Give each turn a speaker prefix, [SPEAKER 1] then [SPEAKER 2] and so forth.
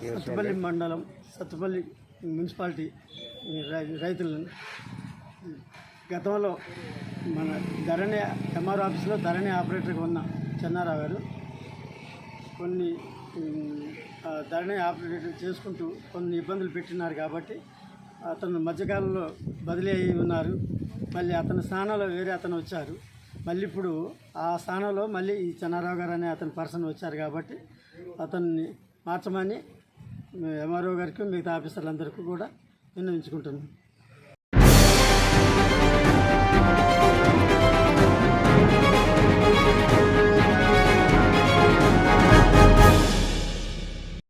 [SPEAKER 1] సత్తుపల్లి మండలం సత్తుపల్లి మున్సిపాలిటీ రై- రైతులను గతంలో మన ధరణి ఎంఆర్ ఆఫీస్లో ధరణి ఆపరేటర్గా ఉన్న చెన్నారావు గారు కొన్ని ధరణి ఆపరేటర్ చేసుకుంటూ కొన్ని ఇబ్బందులు పెట్టినారు కాబట్టి అతను మధ్యకాలంలో బదిలీ అయి ఉన్నారు. మళ్ళీ అతని స్థానంలో వేరే అతను వచ్చారు. మళ్ళీ ఇప్పుడు ఆ స్థానంలో మళ్ళీ ఈ చెన్నారావు గారు అనే అతని పర్సన్ వచ్చారు కాబట్టి అతన్ని మార్చమని ఎంఆర్ఓ గారికి మిగతా ఆఫీసర్లందరికీ కూడా విన్నవించుకుంటున్నాను.